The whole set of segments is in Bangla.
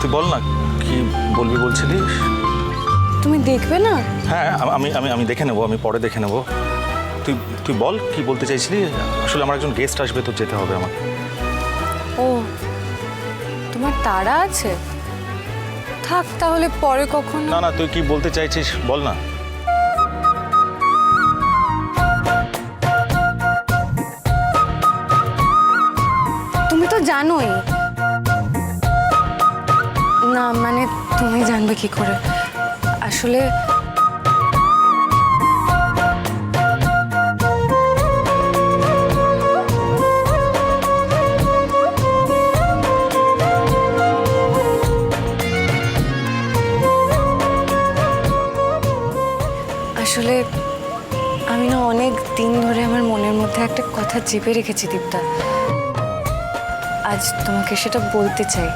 তুই বল না কি বলবি বলছিলিস? তুমি দেখবে না? হ্যাঁ আমি আমি আমি দেখে নেব আমি পরে দেখে নেব। তুই তুই বল কি বলতে চাইছিলি? আসলে আমার একজন গেস্ট আসবে তো যেতে হবে আমাকে। ও তোমার তাড়া আছে? থাক তাহলে পরে কখন না না তুই কি বলতে চাইছিস বল না। না মানে তুমি জানবে কি করে। আসলে আসলে আমি না অনেক দিন ধরে আমার মনের মধ্যে একটা কথা চেপে রেখেছি দীপ্তা। আজ তোমাকে সেটা বলতে চাই।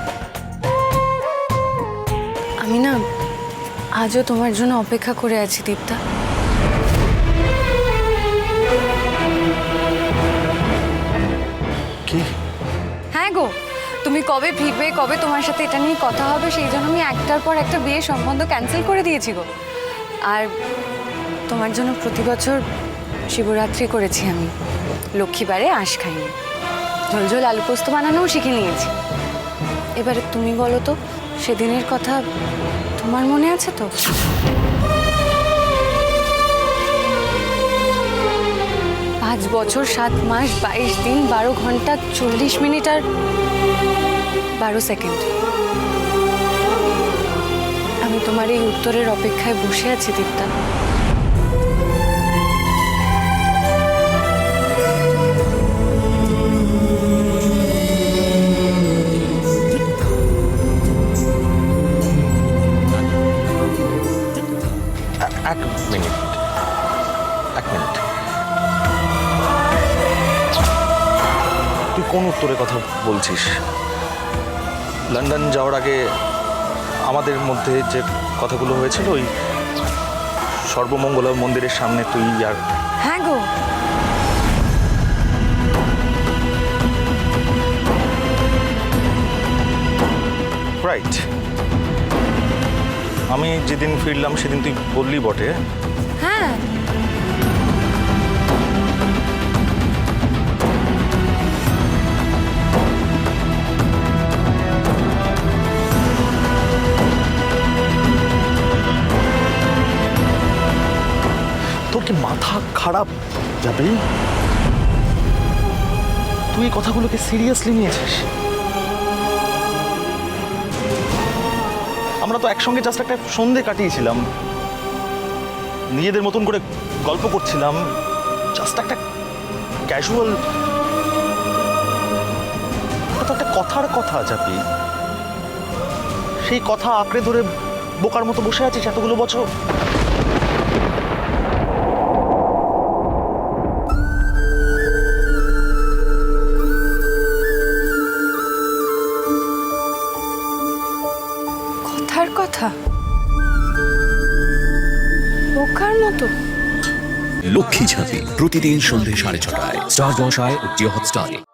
আমি না আজও তোমার জন্য অপেক্ষা করে আছি দীপ্তা। কি? হ্যাঁ গো তুমি কবে ফিরবে কবে তোমার সাথে এটা নিয়ে কথা হবে সেই জন্য আমি একটার পর একটা বিয়ে সম্বন্ধ ক্যান্সেল করে দিয়েছি গো। আর তোমার জন্য প্রতি বছর শিবরাত্রি করেছি আমি লক্ষ্মীবারে আঁশ খাইনি। ঝোল ঝোল আলু পোস্ত বানানোও শিখে নিয়েছি। এবারে তুমি বলো তো সেদিনের কথা তোমার মনে আছে তো? পাঁচ বছর, সাত মাস, বাইশ দিন, বারো ঘণ্টা, চল্লিশ মিনিট আর বারো সেকেন্ড। আমি তোমার এই উত্তরের অপেক্ষায় বসে আছি, দীপ্তা। কোন উত্তরের কথা বলছিস? লন্ডন যাওয়ার আগে আমাদের মধ্যে যে কথাগুলো হয়েছিল ওই সর্বমঙ্গলা মন্দিরের সামনে তুই আর হ্যাঁ গো। রাইট আমি যেদিন ফিরলাম সেদিন তুই বললি বটে। হ্যাঁ। কি মাথা খারাপ যাবে? তুই এই কথাগুলোকে সিরিয়াসলি নিয়েছিস? আমরা তো একসঙ্গে জাস্ট একটা সন্ধে কাটিয়েছিলাম। নিজেদের মতন করে গল্প করছিলাম। জাস্ট একটা ক্যাজুয়াল একটা কথার কথা চাপি সেই কথা আঁকড়ে ধরে বোকার মতো বসে আছিস এতগুলো বছর? বোকার মতো। লক্ষ্মী ঝাঁপি প্রতিদিন সন্ধ্যে সাড়ে ছটায়। স্টার জলসায় ও জিও হটস্টারে